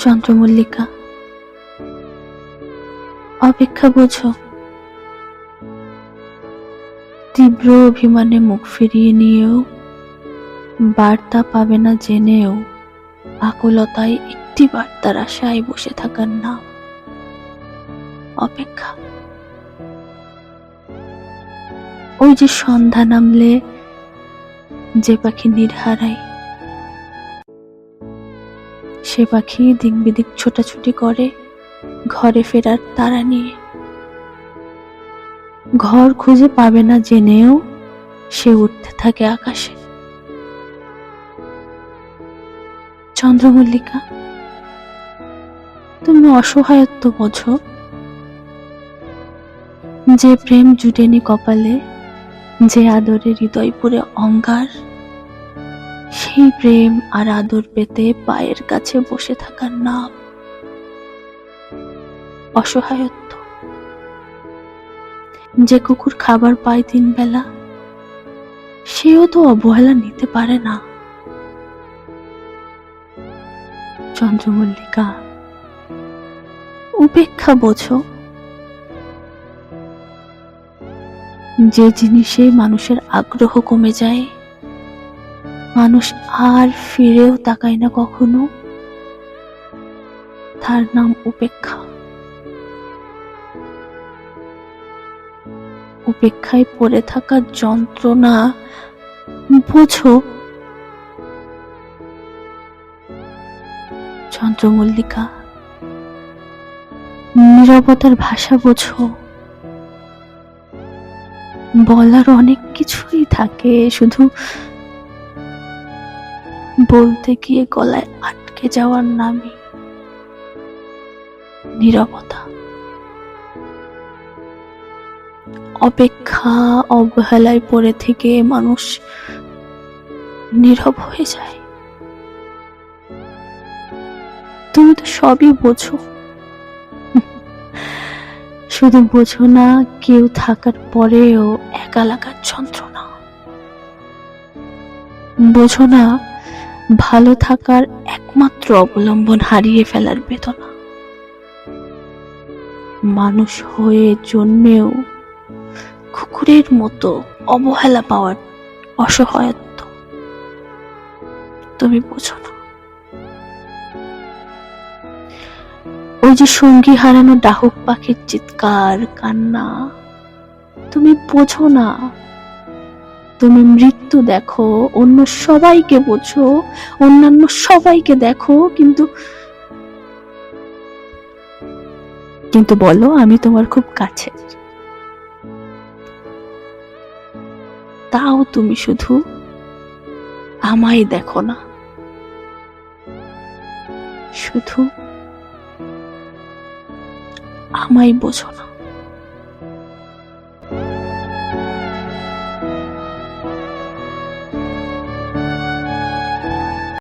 চন্দ্রমল্লিকা। অপেক্ষা বোঝো। তীব্র অভিমানে মুখ ফিরিয়ে নিয়েও বার্তা পাবে না জেনেও আকুলতায় একটি বার্তার আশায় বসে থাকার নাম। অপেক্ষা। ওই যে সন্ধ্যা নামলে যে পাখি নির্হারাই সে পাখি দিক বিদিক ছোটাছুটি করে ঘরে ফেরার তারা নিয়ে। ঘর খুঁজে পাবে না জেনেও সে উঠতে থাকে আকাশে। চন্দ্রমল্লিকা, তুমি অসহায়ত্ব বোঝো। যে প্রেম জুটেনি কপালে, যে আদরে হৃদয় পুরে অঙ্গার। সেই প্রেম আর আদর পেতে পায়ের কাছে বসে থাকার নাম। অসহায়ত্ব। যে কুকুর খাবার পায় তিন বেলা সেও তো অবহেলা নিতে পারে না। চন্দ্রমল্লিকা, উপেক্ষা বোঝো। যে জিনিসে মানুষের আগ্রহ কমে যায় মানুষ আর ফিরেও তাকায় না কখনো। তার নাম উপেক্ষা। উপেক্ষায় পড়ে থাকার যন্ত্রণা বোঝো। চন্দ্রমল্লিকা, নিরবতার ভাষা বোঝো। বলার অনেক কিছুই থাকে, শুধু বলতে গিয়ে গলায় আটকে যাওয়ার নামই নীরবতা। অপেক্ষা অবহেলায় পড়ে থেকে মানুষ নীরব হয়ে যায়। তুমি তো সবই বোঝো। শুধু বোঝো না, কেউ থাকার পরেও একা লাগার যন্ত্রণা। বোঝো না ভালো থাকার একমাত্র অবলম্বন হারিয়ে ফেলার বেদনা। মানুষ হয়ে জন্মেও কুকুরের মতো অবহেলা পাওয়ার অসহায়ত্ব। তুমি বোঝো না। ওই যে সঙ্গী হারানো ডাহুক পাখির চিৎকার, কান্না, তুমি বোঝো না। তুমি মৃত্যু দেখো, অন্য সবাইকে বোঝো, অন্যান্য সবাইকে দেখো, কিন্তু কিন্তু বলো, আমি তোমার খুব কাছে তাও তুমি শুধু আমায় দেখো না। শুধু আমায় বোঝো না।